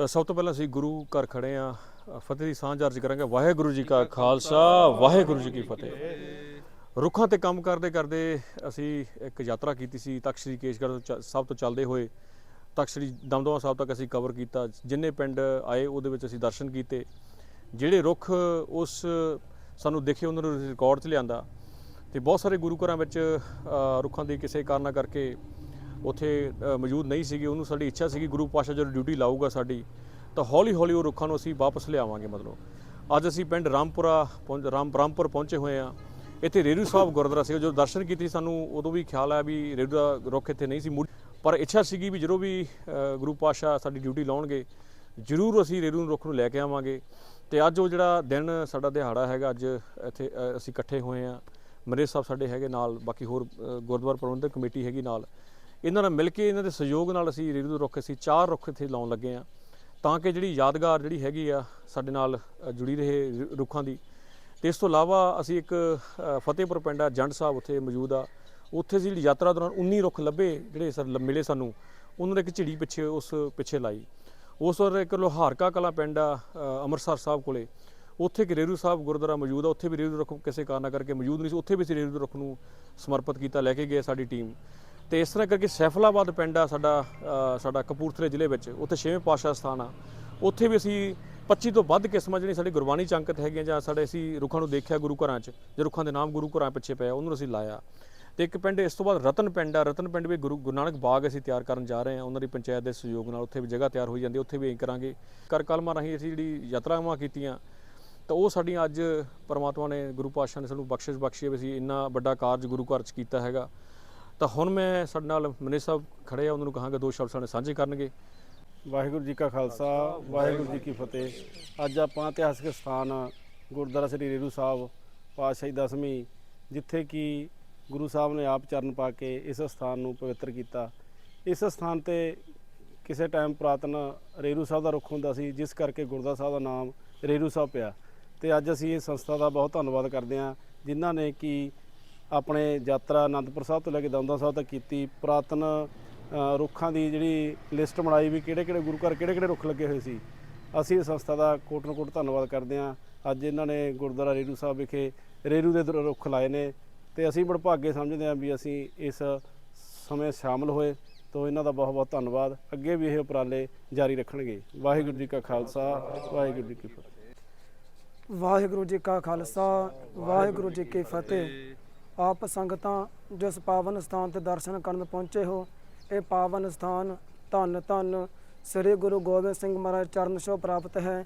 ਸਭ ਤੋਂ ਪਹਿਲਾਂ ਅਸੀਂ ਗੁਰੂ ਘਰ ਖੜੇ ਆ ਫਤਿਹ ਦੀ ਸਾਂਝ ਅਰਜ ਕਰਾਂਗੇ। ਵਾਹਿਗੁਰੂ ਜੀ ਕਾ ਖਾਲਸਾ ਵਾਹਿਗੁਰੂ ਜੀ ਕੀ ਫਤਿਹ। ਰੁੱਖਾਂ ਤੇ ਕੰਮ ਕਰਦੇ ਕਰਦੇ ਅਸੀਂ ਇੱਕ ਯਾਤਰਾ ਕੀਤੀ ਸੀ ਤਖਤ ਸ੍ਰੀ ਕੇਸ਼ਗੜ੍ਹ ਸਾਹਿਬ ਤੋਂ ਚੱਲਦੇ ਹੋਏ। ਤਖਤ ਸ੍ਰੀ ਦਮਦਮਾ ਸਾਹਿਬ ਤੱਕ ਅਸੀਂ ਕਵਰ ਕੀਤਾ। ਜਿੰਨੇ ਪਿੰਡ ਆਏ ਉਹਦੇ ਵਿੱਚ ਅਸੀਂ ਦਰਸ਼ਨ ਕੀਤੇ। ਜਿਹੜੇ ਰੁੱਖ ਉਸ ਸਾਨੂੰ ਦਿਖੇ ਉਹਨਾਂ ਨੂੰ ਰਿਕਾਰਡ 'ਚ ਲਿਆਂਦਾ। ਤੇ ਬਹੁਤ ਸਾਰੇ ਗੁਰੂ ਘਰਾਂ ਵਿੱਚ ਰੁੱਖਾਂ ਦੀ ਕਿਸੇ ਕਾਰਨਾਂ ਕਰਕੇ ਉੱਥੇ ਮੌਜੂਦ ਨਹੀਂ ਸੀਗੇ। ਉਹਨੂੰ ਸਾਡੀ ਇੱਛਾ ਸੀਗੀ, ਗੁਰੂ ਪਾਸ਼ਾ ਜਦੋਂ ਡਿਊਟੀ ਲਾਊਗਾ ਸਾਡੀ, ਤਾਂ ਹੌਲੀ ਹੌਲੀ ਉਹ ਰੁੱਖਾਂ ਨੂੰ ਅਸੀਂ ਵਾਪਸ ਲਿਆਵਾਂਗੇ ਮਤਲਬ। ਅੱਜ ਅਸੀਂ ਪਿੰਡ ਰਾਮਪੁਰਾ ਪਹੁੰਚ, ਰਾਮ, ਰਾਮਪੁਰ ਪਹੁੰਚੇ ਹੋਏ ਆ ਇੱਥੇ ਰੇਰੂ ਸਾਹਿਬ ਗੁਰਦੁਆਰਾ ਸੀ ਜਦੋਂ ਦਰਸ਼ਨ ਕੀਤੇ ਸਾਨੂੰ, ਉਦੋਂ ਵੀ ਖਿਆਲ ਆਇਆ ਵੀ ਰੇਰੂ ਦਾ ਰੁੱਖ ਇੱਥੇ ਨਹੀਂ ਸੀ। ਮੁੜ ਪਰ ਇੱਛਾ ਸੀਗੀ ਵੀ ਜਦੋਂ ਵੀ ਗੁਰੂ ਪਾਸ਼ਾ ਸਾਡੀ ਡਿਊਟੀ ਲਾਉਣਗੇ, ਜ਼ਰੂਰ ਅਸੀਂ ਰੇਰੂ ਨੂੰ ਰੁੱਖ ਨੂੰ ਲੈ ਕੇ ਆਵਾਂਗੇ। ਤੇ ਅੱਜ ਉਹ ਜਿਹੜਾ ਦਿਨ ਸਾਡਾ ਦਿਹਾੜਾ ਹੈਗਾ, ਅੱਜ ਇੱਥੇ ਅਸੀਂ ਇਕੱਠੇ ਹੋਏ ਆ ਮਰੇ ਸਾਹਿਬ ਸਾਡੇ ਹੈਗੇ ਨਾਲ, ਬਾਕੀ ਹੋਰ ਗੁਰਦੁਆਰਾ ਪ੍ਰਬੰਧਕ ਕਮੇਟੀ ਹੈਗੀ ਨਾਲ। ਇਹਨਾਂ ਨਾਲ ਮਿਲ ਕੇ ਇਹਨਾਂ ਦੇ ਸਹਿਯੋਗ ਨਾਲ ਅਸੀਂ ਰੇਰੂ ਰੁੱਖ, ਅਸੀਂ ਚਾਰ ਰੁੱਖ ਇੱਥੇ ਲਾਉਣ ਲੱਗੇ ਆ ਤਾਂ ਕਿ ਜਿਹੜੀ ਯਾਦਗਾਰ ਜਿਹੜੀ ਹੈਗੀ ਆ, ਸਾਡੇ ਨਾਲ ਜੁੜੀ ਰਹੇ ਰੁੱਖਾਂ ਦੀ। ਤੇ ਇਸ ਤੋਂ ਇਲਾਵਾ ਅਸੀਂ ਇੱਕ ਫਤਿਹਪੁਰ ਪਿੰਡ ਆ, ਜੰਡ ਸਾਹਿਬ ਉੱਥੇ ਮੌਜੂਦ ਆ। ਉੱਥੇ ਜਿਹੜੀ ਯਾਤਰਾ ਦੌਰਾਨ 19 ਰੁੱਖ ਲੱਭੇ, ਜਿਹੜੇ ਸਰ, ਲ- ਮਿਲੇ ਸਾਨੂੰ। ਉਹਨਾਂ ਨੇ ਇੱਕ ਝਿੜੀ ਪਿੱਛੇ, ਉਸ ਪਿੱਛੇ ਲਾਈ। ਉਸ ਵਾਰ ਇੱਕ ਲੋਹਾਰਕਾ ਕਲਾ ਪਿੰਡ ਆ ਅੰਮ੍ਰਿਤਸਰ ਸਾਹਿਬ ਕੋਲੇ। ਉੱਥੇ ਇੱਕ ਰੇਰੂ ਸਾਹਿਬ ਗੁਰਦੁਆਰਾ ਮੌਜੂਦ ਆ। ਉੱਥੇ ਵੀ ਰੇਰੂ ਰੁੱਖ ਕਿਸੇ ਕਾਰਨਾਂ ਕਰਕੇ ਮੌਜੂਦ ਨਹੀਂ ਸੀ। ਉੱਥੇ ਵੀ ਅਸੀਂ ਰੇਰੂ ਰੁੱਖ ਨੂੰ ਸਮਰਪਿਤ ਕੀਤਾ, ਲੈ ਕੇ ਗਏ ਸਾਡੀ ਟੀਮ। ਤੇ ਇਸ ਤਰ੍ਹਾਂ ਕਰਕੇ ਸੈਫਲਾਬਾਦ ਪਿੰਡ ਆ ਸਾਡਾ ਸਾਡਾ ਕਪੂਰਥਲੇ ਜ਼ਿਲ੍ਹੇ ਵਿੱਚ, ਉੱਥੇ ਛੇਵੇਂ ਪਾਤਸ਼ਾਹ ਸਥਾਨ ਆ। ਉੱਥੇ ਵੀ ਅਸੀਂ 25 ਤੋਂ ਵੱਧ ਕਿਸਮਾਂ ਜਿਹੜੀਆਂ ਸਾਡੀ ਗੁਰਬਾਣੀ ਚ ਅੰਕਿਤ ਹੈਗੀਆਂ ਜਾਂ ਸਾਡੇ ਅਸੀਂ ਰੁੱਖਾਂ ਨੂੰ ਦੇਖਿਆ ਗੁਰੂ ਘਰਾਂ 'ਚ, ਜੇ ਰੁੱਖਾਂ ਦੇ ਨਾਮ ਗੁਰੂ ਘਰਾਂ ਪਿੱਛੇ ਪਿਆ, ਉਹਨੂੰ ਅਸੀਂ ਲਾਇਆ। ਤੇ ਇੱਕ ਪਿੰਡ, ਇਸ ਤੋਂ ਬਾਅਦ ਰਤਨ ਪਿੰਡ ਆ, ਰਤਨ ਪਿੰਡ ਵੀ ਗੁਰੂ ਗੁਰੂ ਨਾਨਕ ਬਾਗ ਅਸੀਂ ਤਿਆਰ ਕਰਨ ਜਾ ਰਹੇ ਹਾਂ, ਉਹਨਾਂ ਦੀ ਪੰਚਾਇਤ ਦੇ ਸਹਿਯੋਗ ਨਾਲ ਉੱਥੇ ਵੀ ਜਗ੍ਹਾ ਤਿਆਰ ਹੋਈ ਜਾਂਦੀ ਉੱਥੇ ਵੀ ਅਸੀਂ ਕਰਾਂਗੇ। ਕਰ ਕਲਮਾਂ ਰਾਹੀਂ ਅਸੀਂ ਜਿਹੜੀ ਯਾਤਰਾਵਾਂ ਕੀਤੀਆਂ, ਤਾਂ ਉਹ ਸਾਡੀਆਂ ਅੱਜ ਪਰਮਾਤਮਾ ਨੇ, ਗੁਰੂ ਪਾਤਸ਼ਾਹ ਨੇ ਸਾਨੂੰ ਬਖਸ਼ਿਸ਼ ਬਖਸ਼ੀ ਹੈ ਵੀ ਅਸੀਂ ਇੰਨਾ ਵੱਡਾ ਕਾਰਜ ਗੁਰੂ ਘਰ 'ਚ ਕੀਤਾ ਹੈਗਾ। ਤਾਂ ਹੁਣ ਮੈਂ ਸਾਡੇ ਨਾਲ ਮਨੇ ਸਾਹਿਬ ਖੜੇ ਆ, ਉਹਨਾਂ ਨੂੰ ਕਹਾਂਗਾ ਦੋ ਸ਼ਬਦ ਸਾਡੇ ਸਾਂਝੇ ਕਰਨਗੇ। ਵਾਹਿਗੁਰੂ ਜੀ ਕਾ ਖਾਲਸਾ, ਵਾਹਿਗੁਰੂ ਜੀ ਕੀ ਫਤਿਹ। ਅੱਜ ਆਪਾਂ ਇਤਿਹਾਸਕ ਸਥਾਨ ਗੁਰਦੁਆਰਾ ਸ੍ਰੀ ਰੇਰੂ ਸਾਹਿਬ, ਪਾਤਸ਼ਾਹੀ ਦਸਵੀਂ, ਜਿੱਥੇ ਕਿ ਗੁਰੂ ਸਾਹਿਬ ਨੇ ਆਪ ਚਰਨ ਪਾ ਕੇ ਇਸ ਸਥਾਨ ਨੂੰ ਪਵਿੱਤਰ ਕੀਤਾ। ਇਸ ਸਥਾਨ ਤੇ ਕਿਸੇ ਟਾਈਮ ਪੁਰਾਤਨ ਰੇਰੂ ਸਾਹਿਬ ਦਾ ਰੁੱਖ ਹੁੰਦਾ ਸੀ, ਜਿਸ ਕਰਕੇ ਗੁਰਦੁਆਰਾ ਸਾਹਿਬ ਦਾ ਨਾਮ ਰੇਰੂ ਸਾਹਿਬ ਪਿਆ। ਤੇ ਅੱਜ ਅਸੀਂ ਇਸ ਸੰਸਥਾ ਦਾ ਬਹੁਤ ਧੰਨਵਾਦ ਕਰਦੇ ਹਾਂ, ਜਿਨ੍ਹਾਂ ਨੇ ਕਿ ਆਪਣੇ ਯਾਤਰਾ ਅਨੰਦਪੁਰ ਸਾਹਿਬ ਤੋਂ ਲੈ ਕੇ ਦਮਦਮਾ ਸਾਹਿਬ ਤੱਕ ਕੀਤੀ। ਪੁਰਾਤਨ ਰੁੱਖਾਂ ਦੀ ਜਿਹੜੀ ਲਿਸਟ ਬਣਾਈ ਵੀ ਕਿਹੜੇ ਕਿਹੜੇ ਗੁਰੂ ਘਰ ਕਿਹੜੇ ਕਿਹੜੇ ਰੁੱਖ ਲੱਗੇ ਹੋਏ ਸੀ। ਅਸੀਂ ਇਸ ਸੰਸਥਾ ਦਾ ਕੋਟ ਨੂੰ ਕੋਟ ਧੰਨਵਾਦ ਕਰਦੇ ਹਾਂ। ਅੱਜ ਇਹਨਾਂ ਨੇ ਗੁਰਦੁਆਰਾ ਰੇਰੂ ਸਾਹਿਬ ਵਿਖੇ ਰੇਰੂ ਦੇ ਰੁੱਖ ਲਾਏ ਨੇ ਤੇ ਅਸੀਂ ਬੜਭਾਗੇ ਸਮਝਦੇ ਹਾਂ ਵੀ ਅਸੀਂ ਇਸ ਸਮੇਂ ਸ਼ਾਮਲ ਹੋਏ ਤੋਂ ਇਹਨਾਂ ਦਾ ਬਹੁਤ ਬਹੁਤ ਧੰਨਵਾਦ। ਅੱਗੇ ਵੀ ਇਹ ਉਪਰਾਲੇ ਜਾਰੀ ਰੱਖਣਗੇ। ਵਾਹਿਗੁਰੂ ਜੀ ਕਾ ਖਾਲਸਾ, ਵਾਹਿਗੁਰੂ ਜੀ ਕੀ ਫਤਿਹ। ਵਾਹਿਗੁਰੂ ਜੀ ਕਾ ਖਾਲਸਾ, ਵਾਹਿਗੁਰੂ ਜੀ ਕੀ ਫਤਿਹ। ਆਪ ਸੰਗਤਾਂ ਜਿਸ ਪਾਵਨ ਸਥਾਨ ਤੇ ਦਰਸ਼ਨ ਕਰਨ ਪਹੁੰਚੇ ਹੋ, ਇਹ ਪਾਵਨ ਸਥਾਨ ਧੰਨ ਧੰਨ ਸ੍ਰੀ ਗੁਰੂ ਗੋਬਿੰਦ ਸਿੰਘ ਮਹਾਰਾਜ ਚਰਨ ਛੋਹ ਪ੍ਰਾਪਤ ਹੈ।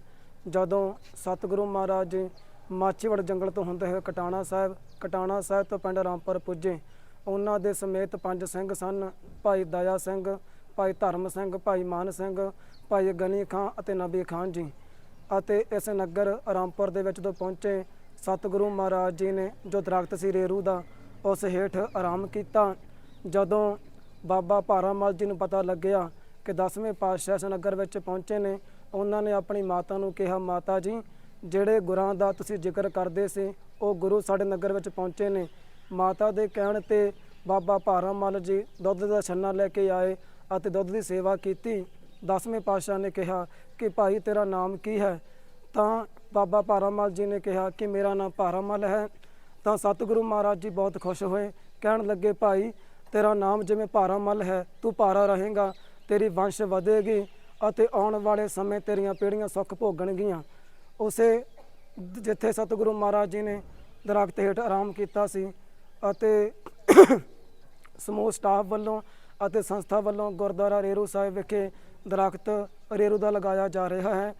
ਜਦੋਂ ਸਤਿਗੁਰੂ ਮਹਾਰਾਜ ਜੀ ਮਾਛੀਵੜ ਜੰਗਲ ਤੋਂ ਹੁੰਦੇ ਹੋਏ ਕਟਾਣਾ ਸਾਹਿਬ ਕਟਾਣਾ ਸਾਹਿਬ ਤੋਂ ਪਿੰਡ ਰਾਮਪੁਰ ਪੁੱਜੇ। ਉਹਨਾਂ ਦੇ ਸਮੇਤ ਪੰਜ ਸਿੰਘ ਸਨ, ਭਾਈ ਦਇਆ ਸਿੰਘ, ਭਾਈ ਧਰਮ ਸਿੰਘ, ਭਾਈ ਮਾਨ ਸਿੰਘ, ਭਾਈ ਗਨੀ ਖਾਂ ਅਤੇ ਨਬੀ ਖਾਨ ਜੀ। ਅਤੇ ਇਸ ਨਗਰ ਰਾਮਪੁਰ ਦੇ ਵਿੱਚ ਤੋਂ ਪਹੁੰਚੇ ਸਤਿਗੁਰੂ ਮਹਾਰਾਜ ਜੀ ਨੇ ਜੋ ਦਰਖਤ ਸੀ ਰੇਰੂ ਦਾ, ਉਸ ਹੇਠ ਆਰਾਮ ਕੀਤਾ। ਜਦੋਂ ਬਾਬਾ ਭਾਰਾਮਲ ਜੀ ਨੂੰ ਪਤਾ ਲੱਗਿਆ ਕਿ 10ਵੇਂ ਪਾਤਸ਼ਾਹ ਇਸ ਨਗਰ ਵਿੱਚ ਪਹੁੰਚੇ ਨੇ, ਉਹਨਾਂ ਨੇ ਆਪਣੀ ਮਾਤਾ ਨੂੰ ਕਿਹਾ, ਮਾਤਾ ਜੀ, ਜਿਹੜੇ ਗੁਰਾਂ ਦਾ ਤੁਸੀਂ ਜ਼ਿਕਰ ਕਰਦੇ ਸੀ, ਉਹ ਗੁਰੂ ਸਾਡੇ ਨਗਰ ਵਿੱਚ ਪਹੁੰਚੇ ਨੇ। ਮਾਤਾ ਦੇ ਕਹਿਣ ਤੇ ਬਾਬਾ ਭਾਰਾਮਲ ਜੀ ਦੁੱਧ ਦਾ ਛੰਨਾ ਲੈ ਕੇ ਆਏ ਅਤੇ ਦੁੱਧ ਦੀ ਸੇਵਾ ਕੀਤੀ। ਦਸਵੇਂ ਪਾਤਸ਼ਾਹ ਨੇ ਕਿਹਾ ਕਿ, ਭਾਈ, ਤੇਰਾ ਨਾਮ ਕੀ ਹੈ? ਤਾਂ ਬਾਬਾ ਭਾਰਾਮਲ ਜੀ ਨੇ ਕਿਹਾ ਕਿ ਮੇਰਾ ਨਾਮ ਭਾਰਾਮਲ ਹੈ। ਤਾਂ ਸਤਿਗੁਰੂ ਮਹਾਰਾਜ ਜੀ ਬਹੁਤ ਖੁਸ਼ ਹੋਏ। ਕਹਿਣ ਲੱਗੇ, ਭਾਈ, ਤੇਰਾ ਨਾਮ ਜਿਵੇਂ ਭਾਰਾਮਲ ਹੈ, ਤੂੰ ਭਾਰਾ ਰਹੇਗਾ, ਤੇਰੀ ਵੰਸ਼ ਵਧੇਗੀ ਅਤੇ ਆਉਣ ਵਾਲੇ ਸਮੇਂ ਤੇਰੀਆਂ ਪੀੜ੍ਹੀਆਂ ਸੁੱਖ ਭੋਗਣਗੀਆਂ। ਉਸੇ ਜਿੱਥੇ ਸਤਿਗੁਰੂ ਮਹਾਰਾਜ ਜੀ ਨੇ ਦਰਖਤ ਹੇਠ ਆਰਾਮ ਕੀਤਾ ਸੀ ਅਤੇ ਸਮੂਹ ਸਟਾਫ ਵੱਲੋਂ ਅਤੇ ਸੰਸਥਾ ਵੱਲੋਂ ਗੁਰਦੁਆਰਾ ਰੇਰੂ ਸਾਹਿਬ ਵਿਖੇ ਦਰਖਤ ਰੇਰੂ ਦਾ ਲਗਾਇਆ ਜਾ ਰਿਹਾ ਹੈ।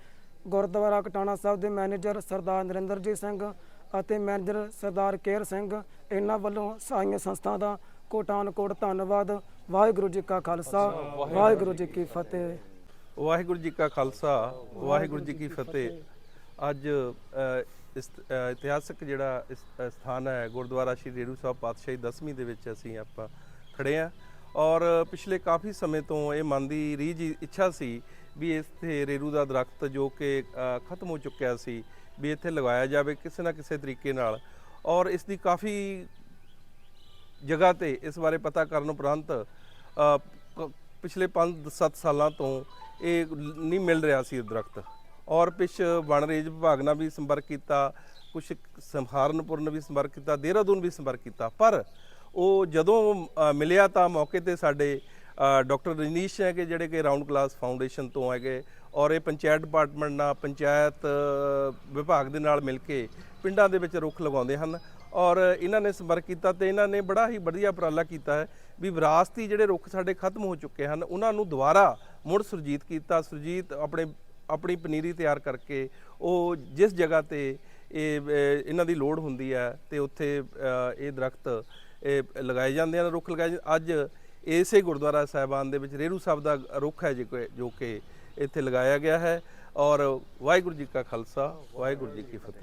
ਗੁਰਦੁਆਰਾ ਕਟਾਣਾ ਸਾਹਿਬ ਦੇ ਮੈਨੇਜਰ ਸਰਦਾਰ ਨਰਿੰਦਰਜੀਤ ਸਿੰਘ ਅਤੇ ਮੈਨੇਜਰ ਸਰਦਾਰ ਕੇਰ ਸਿੰਘ ਇਹਨਾਂ ਵੱਲੋਂ ਸਾਈਆਂ ਸੰਸਥਾ ਦਾ ਕੋਟਾਨਕੋਟ ਧੰਨਵਾਦ। ਵਾਹਿਗੁਰੂ ਜੀ ਕਾ ਖਾਲਸਾ ਵਾਹਿਗੁਰੂ ਜੀ ਕੀ ਫਤਿਹ। ਵਾਹਿਗੁਰੂ ਜੀ ਕਾ ਖਾਲਸਾ ਵਾਹਿਗੁਰੂ ਜੀ ਕੀ ਫਤਿਹ। ਅੱਜ ਅ, ਇਤਿਹਾਸਕ ਜਿਹੜਾ ਸਥਾਨ ਹੈ ਗੁਰਦੁਆਰਾ ਸ਼੍ਰੀ ਰੇਰੂ ਸਾਹਿਬ ਪਾਤਸ਼ਾਹੀ 10ਵੀਂ ਦੇ ਵਿੱਚ ਅਸੀਂ ਆਪਾਂ ਖੜੇ ਆ ਔਰ ਪਿਛਲੇ ਕਾਫੀ ਸਮੇਂ ਤੋਂ ਇਹ ਮਨ ਦੀ ਰੀਝ ਇੱਛਾ ਸੀ ਵੀ ਇੱਥੇ ਰੇਰੂ ਦਾ ਦਰਖਤ ਜੋ ਕਿ ਖਤਮ ਹੋ ਚੁੱਕਿਆ ਸੀ ਵੀ ਇੱਥੇ ਲਗਾਇਆ ਜਾਵੇ ਕਿਸੇ ਨਾ ਕਿਸੇ ਤਰੀਕੇ ਨਾਲ। ਔਰ ਇਸ ਦੀ ਕਾਫੀ ਜਗ੍ਹਾ ਤੇ ਇਸ ਬਾਰੇ ਪਤਾ ਕਰਨ ਉਪਰੰਤ ਪਿਛਲੇ 5-7 ਸਾਲਾਂ ਤੋਂ ਇਹ ਨਹੀਂ ਮਿਲ ਰਿਹਾ ਸੀ ਦਰਖਤ। ਔਰ ਪਿਛ ਵਣ ਰੇਜ ਵਿਭਾਗ ਨਾਲ ਵੀ ਸੰਪਰਕ ਕੀਤਾ ਕੁਝ ਸਹਾਰਨਪੁਰ ਨਾਲ ਵੀ ਸੰਪਰਕ ਕੀਤਾ, ਦੇਹਰਾਦੂਨ ਵੀ ਸੰਪਰਕ ਕੀਤਾ। ਪਰ ਉਹ ਜਦੋਂ ਮਿਲਿਆ ਤਾਂ ਮੌਕੇ ਤੇ ਸਾਡੇ ਅ, ਡਾਕਟਰ ਰਜਨੀਸ਼ ਹੈਗੇ ਜਿਹੜੇ ਕਿ ਰਾਉਂਡ ਕਲਾਸ ਫਾਊਂਡੇਸ਼ਨ ਤੋਂ ਹੈਗੇ ਔਰ ਇਹ ਪੰਚਾਇਤ ਡਿਪਾਰਟਮੈਂਟ ਨਾਲ ਪੰਚਾਇਤ ਵਿਭਾਗ ਦੇ ਨਾਲ ਮਿਲ ਕੇ ਪਿੰਡਾਂ ਦੇ ਵਿੱਚ ਰੁੱਖ ਲਗਾਉਂਦੇ ਹਨ ਔਰ ਇਹਨਾਂ ਨੇ ਸੰਪਰਕ ਕੀਤਾ ਤੇ ਇਹਨਾਂ ਨੇ ਬੜਾ ਹੀ ਵਧੀਆ ਉਪਰਾਲਾ ਕੀਤਾ ਹੈ ਵੀ ਵਿਰਾਸਤੀ ਜਿਹੜੇ ਰੁੱਖ ਸਾਡੇ ਖਤਮ ਹੋ ਚੁੱਕੇ ਹਨ ਉਹਨਾਂ ਨੂੰ ਦੁਬਾਰਾ ਮੁੜ ਸੁਰਜੀਤ ਕੀਤਾ ਸੁਰਜੀਤ ਆਪਣੇ ਆਪਣੀ ਪਨੀਰੀ ਤਿਆਰ ਕਰਕੇ ਉਹ ਜਿਸ ਜਗ੍ਹਾ ਤੇ ਇਹ ਇਹਨਾਂ ਦੀ ਲੋੜ ਹੁੰਦੀ ਹੈ ਤੇ ਉੱਥੇ ਇਹ ਦਰਖਤ ਇਹ ਲਗਾਏ ਜਾਂਦੇ ਹਨ ਰੁੱਖ ਲਗਾਏ ਜਾਂ- ਅੱਜ ਇਸੇ ਗੁਰਦੁਆਰਾ ਸਾਹਿਬਾਨ ਦੇ ਵਿੱਚ ਰੇਰੂ ਸਾਹਿਬ ਦਾ ਰੁੱਖ ਹੈ ਜੋ ਜੋ ਕਿ ਇੱਥੇ ਲਗਾਇਆ ਗਿਆ ਹੈ। ਔਰ ਵਾਹਿਗੁਰੂ ਜੀ ਕਾ ਖਾਲਸਾ, ਵਾਹਿਗੁਰੂ ਜੀ ਕੀ ਫਤਿਹ।